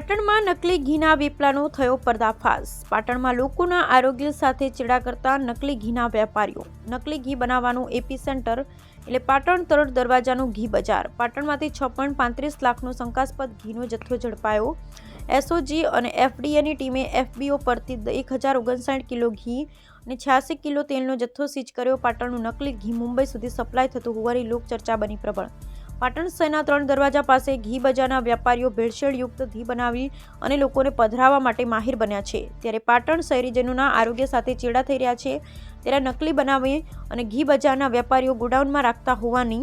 પાટણમાં નકલી ઘીના વેપલાનો થયો પર્દાફાશ. પાટણમાં લોકોના આરોગ્ય સાથે ચેડા કરતા નકલી ઘીના વેપારીઓ. નકલી ઘી બનાવવાનું એપી સેન્ટર એટલે પાટણ તરડ દરવાજાનું ઘી બજાર. પાટણમાંથી છ પોઈન્ટ પાંત્રીસ લાખનો શંકાસ્પદ ઘીનો જથ્થો ઝડપાયો. એસઓજી અને એફડીએની ટીમે એફબીઓ પરથી એક હજાર ઓગણસાઠ કિલો ઘી અને છ્યાસી કિલો તેલનો જથ્થો સીજ કર્યો. પાટણનું નકલી ઘી મુંબઈ સુધી સપ્લાય થતું હોવાની લોકચર્ચા બની પ્રબળ. પાટણ શહેરના ત્રણ દરવાજા પાસે ઘી બજારના વેપારીઓ ભેળસેળયુક્ત ઘી બનાવી અને લોકોને પધરાવવા માટે માહિર બન્યા છે. ત્યારે પાટણ શહેરીજનોના આરોગ્ય સાથે ચેડા થઈ રહ્યા છે. ત્યારે નકલી બનાવી અને ઘી બજારના વેપારીઓ ગોડાઉનમાં રાખતા હોવાની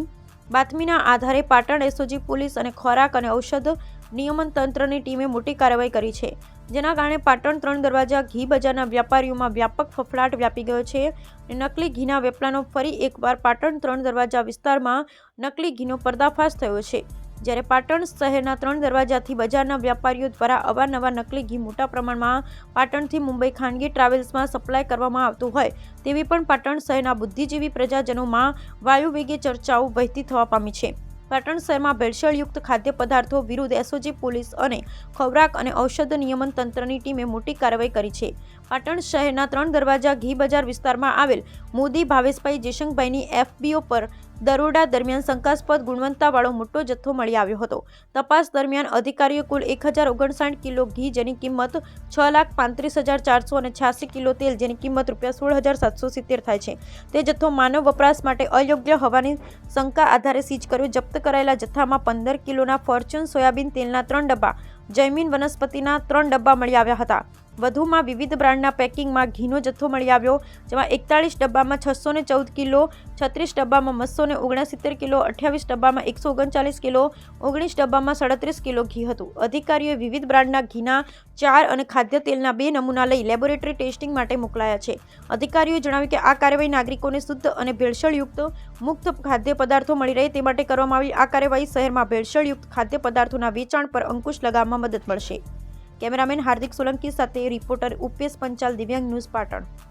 બાતમીના આધારે પાટણ એસઓજી, પોલીસ અને ખોરાક અને ઔષધ નિયમન તંત્રની ટીમે મોટી કાર્યવાહી કરી છે. જેના કારણે પાટણ ત્રણ દરવાજા, ઘી બજારના વેપારીઓમાં વ્યાપક ફફડાટ વ્યાપી ગયો છે. અને નકલી ઘીના વેપલાનો ફરી એકવાર પાટણ ત્રણ દરવાજા વિસ્તારમાં નકલી ઘીનો પર્દાફાશ થયો છે. જ્યારે પાટણ શહેરના ત્રણ દરવાજાથી બજારના વ્યાપારીઓ દ્વારા અવારનવાર નકલી ઘી મોટા પ્રમાણમાં પાટણથી મુંબઈ ખાનગી ટ્રાવેલ્સમાં સપ્લાય કરવામાં આવતું હોય, તેવી પણ પાટણ શહેરના બુદ્ધિજીવી પ્રજાજનોમાં વાયુવેગે ચર્ચાઓ વહેતી થવા પામી છે. પાટણ શહેરમાં ભેળસેળયુક્ત ખાદ્ય પદાર્થો વિરુદ્ધ એસઓજી પોલીસ અને ખોરાક અને ઔષધ નિયમન તંત્રની ટીમે મોટી કાર્યવાહી કરી છે. પાટણ શહેરના ત્રણ દરવાજા ઘી બજાર વિસ્તારમાં આવેલ મોદી ભાવેશભાઈ જયશંકભાઈની એફબીઓ પર દરોડા દરમિયાન શંકાસ્પદ ગુણવત્તાવાળો મોટો જથ્થો મળી આવ્યો હતો. તપાસ દરમિયાન અધિકારીઓ કુલ એક હજાર ઓગણસાઠ કિલો ઘી જેની કિંમત છ લાખ પાંત્રીસ હજાર ચારસો અને છ્યાસી કિલો તેલ જેની કિંમત રૂપિયા સોળ હજાર સાતસો સિત્તેર થાય છે. તે જથ્થો માનવ વપરાશ માટે અયોગ્ય હોવાની શંકા આધારે સીજ કર્યો. જપ્ત કરાયેલા જથ્થામાં પંદર કિલોના ફોર્ચ્યુન સોયાબીન તેલના ત્રણ ડબ્બા, જૈમિન વનસ્પતિના ત્રણ ડબ્બા મળી આવ્યા હતા. વધુમાં વિવિધ બ્રાન્ડના પેકિંગમાં ઘીનો જથ્થો મળી આવ્યો, જેમાં એકતાળીસ ડબ્બામાં છસો ને ચૌદ કિલો, છત્રીસ ડબ્બામાં બસો ને ઓગણસિત્તેર કિલો, અઠ્યાવીસ ડબ્બામાં એકસો ઓગણચાલીસ કિલો, ઓગણીસ ડબ્બામાં સાડત્રીસ કિલો ઘી હતું. અધિકારીઓએ વિવિધ બ્રાન્ડના ઘીના, ચાર અને ખાદ્ય તેલના બે નમૂના લઈ લેબોરેટરી ટેસ્ટિંગ માટે મોકલાયા છે. અધિકારીઓએ જણાવ્યું કે આ કાર્યવાહી નાગરિકોને શુદ્ધ અને ભેળસેળયુક્ત, મુક્ત ખાદ્ય પદાર્થો મળી રહે તે માટે કરવામાં આવી આ કાર્યવાહી શહેરમાં ભેળસેળયુક્ત ખાદ્ય પદાર્થોના વેચાણ પર અંકુશ લગાવવામાં મદદ મળશે. કેમેરામેન હાર્દિક સોલંકી સાથે રિપોર્ટર ઉપેશ પંચાલ દિવ્યાંગ ન્યૂઝ પાટણ